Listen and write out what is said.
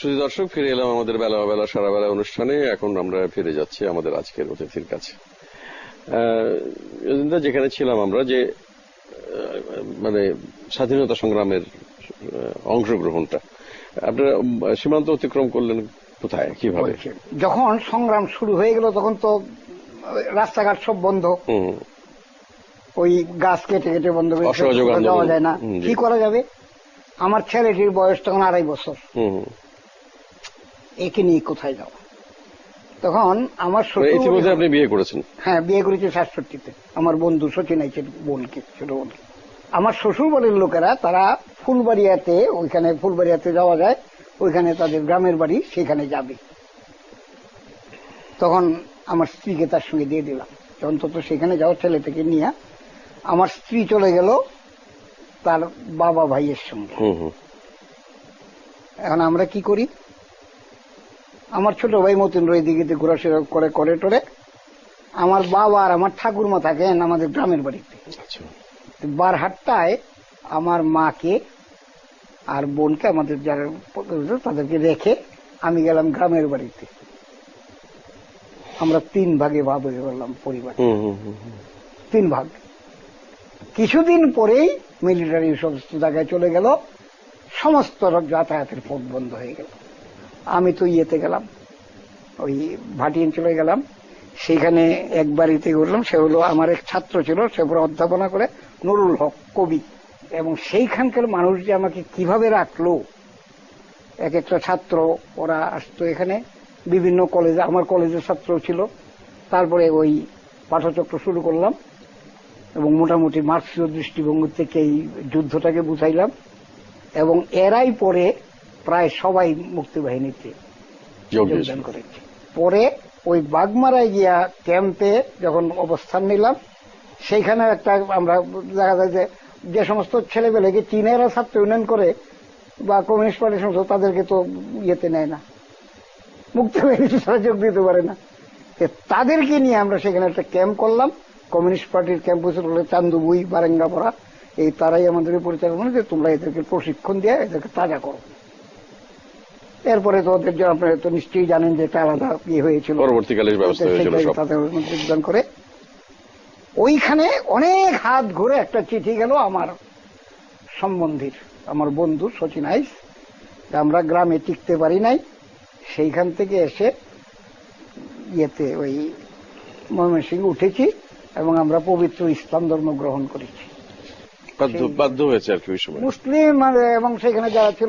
শুধু দর্শক ফিরে এলাম আমাদের বেলা বেলা সারা বেলা অনুষ্ঠানে। এখন আমরা ফিরে যাচ্ছি আমাদের আজকের অতিথির কাছে। যেখানে ছিলাম আমরা যে মানে স্বাধীনতা সংগ্রামের অংশগ্রহণটা আপনারা সীমান্ত অতিক্রম করলেন কোথায়? কীভাবে? যখন সংগ্রাম শুরু হয়ে গেল তখন তো রাস্তাঘাট সব বন্ধ। ওই গাছ কেটে কেটে বন্ধ করে যাওয়া যায় না। কি করা যাবে? আমার ছেলেটির বয়স তখন আড়াই বছর। একে নিয়ে কোথায় যাওয়া তখন আমার আপনি বিয়ে করেছেন। হ্যাঁ বিয়ে করেছি সাতষট্টিতে। আমার বন্ধু সচিন আইছে বোনকে ছোট বোনকে। আমার শ্বশুর বাড়ির লোকেরা তারা ফুলবাড়িয়াতে ওইখানে ফুলবাড়িয়াতে যাওয়া যায় ওইখানে তাদের গ্রামের বাড়ি সেখানে যাবে। তখন আমার স্ত্রীকে তার সঙ্গে দিয়ে দিলাম। অন্তত সেখানে যাওয়ার ছেলে থেকে নিয়ে আমার স্ত্রী চলে গেল তার বাবা ভাইয়ের সঙ্গে। এখন আমরা কি করি? আমার ছোট ভাই মতিন রয়ে দিকে ঘোরাফেরা করে করে টরে। আমার বাবা আর আমার ঠাকুরমা থাকেন আমাদের গ্রামের বাড়িতে। আচ্ছা। বারহাট্টায় আমার মাকে আর বোনকে আমাদের যারা তাদেরকে রেখে আমি গেলাম গ্রামের বাড়িতে। আমরা তিন ভাগে ভাগ হয়ে গেলাম পরিবার। তিন ভাগ। কিছুদিন পরেই মিলিটারি সমস্ত জায়গায় চলে গেল। সমস্ত যাতায়াতের পথ বন্ধ হয়ে গেল। আমি তো ইয়েতে গেলাম। ওই ভাটিয়ে চলে গেলাম। সেখানে এক বাড়িতে উঠলাম সে হলো আমার এক ছাত্র ছিল। সে পুরো অধ্যাপনা করে নুরুল হক কবি। এবং সেইখানকার মানুষ যে আমাকে কীভাবে রাখল, এক একটা ছাত্র, ওরা আসতো এখানে। বিভিন্ন কলেজে আমার কলেজের ছাত্র ছিল। তারপরে ওই পাঠচক্র শুরু করলাম। এবং মোটামুটি মার্ক্সীয় দৃষ্টিভঙ্গি থেকে এই যুদ্ধটাকে বুঝাইলাম। এবং এরাই পরে প্রায় সবাই মুক্তিবাহিনীতে যোগ যোগদান করেছে। পরে ওই বাগমারায় গিয়া ক্যাম্পে যখন অবস্থান নিলাম সেইখানে একটা আমরা দেখা যায় যে যে সমস্ত ছেলেপেলেকে চীনেরা ছাত্র ইউনিয়ন করে বা কমিউনিস্ট পার্টির সমস্ত তাদেরকে তো ইয়েতে নেয় না মুক্তিবাহিনীতে তারা যোগ দিতে পারে না। তাদেরকে নিয়ে আমরা সেখানে একটা ক্যাম্প করলাম কমিউনিস্ট পার্টির ক্যাম্প হয়েছিল চান্দুবুই বারেঙ্গাপড়া এই তারাই আমাদের পরিচালনা যে তোমরা এদেরকে প্রশিক্ষণ দিয়ে এদেরকে তাজা করো। এরপরে তো ওদের যে আপনারা তো নিশ্চয়ই জানেন যে এটা আলাদা ইয়ে হয়েছিল। পরবর্তীকালে ব্যবস্থা হয়েছিল তাদের যোগদান করে। ওইখানে অনেক হাত ঘুরে একটা চিঠি গেল আমার সম্বন্ধীর আমার বন্ধু সচিন আইস আমরা গ্রামে টিকতে পারি নাই। সেইখান থেকে এসে ইয়েতে ওই ময়মনসিংহ উঠেছি এবং আমরা পবিত্র ইসলাম ধর্ম গ্রহণ করেছি। বাধ্য বাধ্য হয়েছে আর কি ওই সময়। মুসলিম এবং সেখানে যারা ছিল